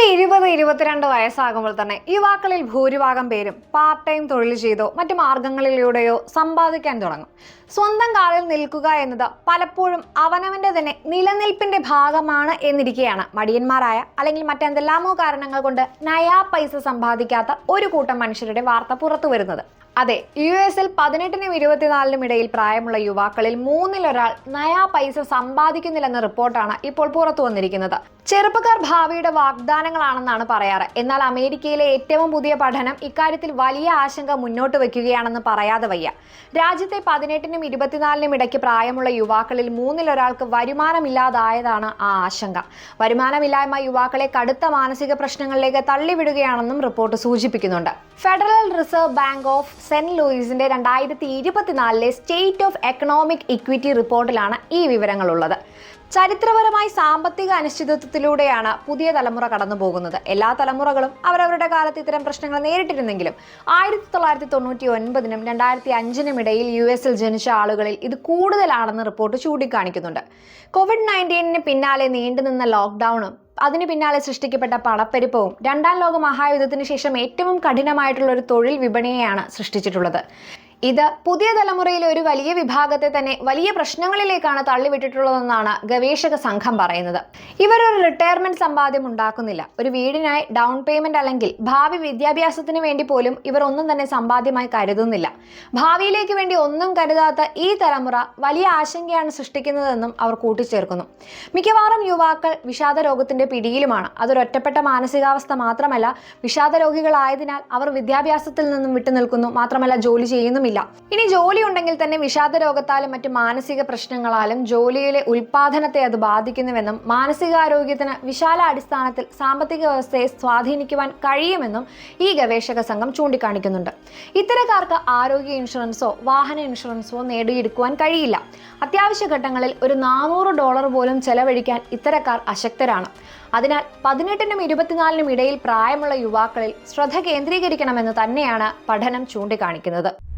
ഒരു ഇരുപത് ഇരുപത്തിരണ്ട് വയസ്സാകുമ്പോൾ തന്നെ യുവാക്കളിൽ ഭൂരിഭാഗം പേരും പാർട്ട് ടൈം തൊഴിൽ ചെയ്തോ മറ്റു മാർഗങ്ങളിലൂടെയോ സമ്പാദിക്കാൻ തുടങ്ങും. സ്വന്തം കാലിൽ നിൽക്കുക എന്നത് പലപ്പോഴും അവനവന്റെ തന്നെ നിലനിൽപ്പിന്റെ ഭാഗമാണ് എന്നിരിക്കെയാണ്. മടിയന്മാരായ അല്ലെങ്കിൽ മറ്റെന്തെല്ലാമോ കാരണങ്ങൾ കൊണ്ട് നയാ പൈസ സമ്പാദിക്കാത്ത ഒരു കൂട്ടം മനുഷ്യരുടെ വാർത്ത പുറത്തു വരുന്നത്. അതെ യു എസിൽ പതിനെട്ടിനും ഇരുപത്തിനാലിനും ഇടയിൽ പ്രായമുള്ള യുവാക്കളിൽ മൂന്നിലൊരാൾ നയാ പൈസ സമ്പാദിക്കുന്നില്ലെന്ന റിപ്പോർട്ടാണ് ഇപ്പോൾ പുറത്തു വന്നിരിക്കുന്നത്. ചെറുപ്പക്കാർ ഭാവിയുടെ വാഗ്ദാനങ്ങളാണെന്നാണ് പറയാറ്. എന്നാൽ അമേരിക്കയിലെ ഏറ്റവും പുതിയ പഠനം ഇക്കാര്യത്തിൽ വലിയ ആശങ്ക മുന്നോട്ട് വയ്ക്കുകയാണെന്ന് പറയാതെ വയ്യ. രാജ്യത്തെ പതിനെട്ടിനും ഇരുപത്തിനാലിനും ഇടയ്ക്ക് പ്രായമുള്ള യുവാക്കളിൽ മൂന്നിലൊരാൾക്ക് വരുമാനമില്ലാതായതാണ് ആ ആശങ്ക. വരുമാനമില്ലായ്മ യുവാക്കളെ കടുത്ത മാനസിക പ്രശ്നങ്ങളിലേക്ക് തള്ളിവിടുകയാണെന്നും റിപ്പോർട്ട് സൂചിപ്പിക്കുന്നുണ്ട്. Federal Reserve Bank of Saint ലൂയിസിന്റെ രണ്ടായിരത്തി ഇരുപത്തിനാലിലെ സ്റ്റേറ്റ് ഓഫ് എക്കണോമിക് ഇക്വിറ്റി റിപ്പോർട്ടിലാണ് ഈ വിവരങ്ങളുള്ളത്. ചരിത്രപരമായി സാമ്പത്തിക അനിശ്ചിതത്വത്തിലൂടെയാണ് പുതിയ തലമുറ കടന്നു പോകുന്നത് എല്ലാ തലമുറകളും അവരവരുടെ കാലത്ത് ഇത്തരം പ്രശ്നങ്ങൾ നേരിട്ടിരുന്നെങ്കിലും ആയിരത്തി തൊള്ളായിരത്തി തൊണ്ണൂറ്റി ഒൻപതിനും രണ്ടായിരത്തി അഞ്ചിനും ഇടയിൽ യു എസിൽ ജനിച്ച ആളുകളിൽ ഇത് കൂടുതലാണെന്ന് റിപ്പോർട്ട് ചൂണ്ടിക്കാണിക്കുന്നുണ്ട്. കോവിഡ് നയന്റീനിന് പിന്നാലെ നീണ്ടുനിന്ന ലോക്ക്ഡൌണും അതിന് പിന്നാലെ സൃഷ്ടിക്കപ്പെട്ട പണപ്പെരുപ്പവും രണ്ടാം ലോക മഹായുദ്ധത്തിന് ശേഷം ഏറ്റവും കഠിനമായിട്ടുള്ള ഒരു തൊഴിൽ വിപണിയെയാണ് സൃഷ്ടിച്ചിട്ടുള്ളത്. ഇത് പുതിയ തലമുറയിലെ ഒരു വലിയ വിഭാഗത്തെ തന്നെ വലിയ പ്രശ്നങ്ങളിലേക്കാണ് തള്ളിവിട്ടിട്ടുള്ളതെന്നാണ് ഗവേഷക സംഘം പറയുന്നത്. ഇവർ ഒരു റിട്ടയർമെന്റ് സമ്പാദ്യം ഉണ്ടാക്കുന്നില്ല. ഒരു വീടിനായി ഡൗൺ പേയ്മെന്റ് അല്ലെങ്കിൽ ഭാവി വിദ്യാഭ്യാസത്തിന് വേണ്ടി പോലും ഇവർ ഒന്നും തന്നെ സമ്പാദ്യമായി കരുതുന്നില്ല. ഭാവിയിലേക്ക് വേണ്ടി ഒന്നും കരുതാത്ത ഈ തലമുറ വലിയ ആശങ്കയാണ് സൃഷ്ടിക്കുന്നതെന്നും അവർ കൂട്ടിച്ചേർക്കുന്നു. മിക്കവാറും യുവാക്കൾ വിഷാദ രോഗത്തിന്റെ പിടിയിലുമാണ്. അതൊരൊറ്റപ്പെട്ട മാനസികാവസ്ഥ മാത്രമല്ല വിഷാദ രോഗികളായതിനാൽ അവർ വിദ്യാഭ്യാസത്തിൽ നിന്നും വിട്ടുനിൽക്കുന്നു മാത്രമല്ല ജോലി ചെയ്യുന്നുമില്ല. ഇനി ജോലി ഉണ്ടെങ്കിൽ തന്നെ വിഷാദ രോഗത്താലും മറ്റു മാനസിക പ്രശ്നങ്ങളാലും ജോലിയിലെ ഉൽപാദനത്തെ അത് ബാധിക്കുന്നുവെന്നും മാനസികാരോഗ്യത്തിന് വിശാല അടിസ്ഥാനത്തിൽ സാമ്പത്തിക വ്യവസ്ഥയെ സ്വാധീനിക്കുവാൻ കഴിയുമെന്നും ഈ ഗവേഷക സംഘം ചൂണ്ടിക്കാണിക്കുന്നുണ്ട്. ഇത്തരക്കാർക്ക് ആരോഗ്യ ഇൻഷുറൻസോ വാഹന ഇൻഷുറൻസോ നേടിയെടുക്കുവാൻ കഴിയില്ല. അത്യാവശ്യ ഘട്ടങ്ങളിൽ ഒരു നാനൂറ് ഡോളർ പോലും ചെലവഴിക്കാൻ ഇത്തരക്കാർ അശക്തരാണ്. അതിനാൽ പതിനെട്ടിനും ഇരുപത്തിനാലിനും ഇടയിൽ പ്രായമുള്ള യുവാക്കളിൽ ശ്രദ്ധ കേന്ദ്രീകരിക്കണമെന്ന് തന്നെയാണ് പഠനം ചൂണ്ടിക്കാണിക്കുന്നത്.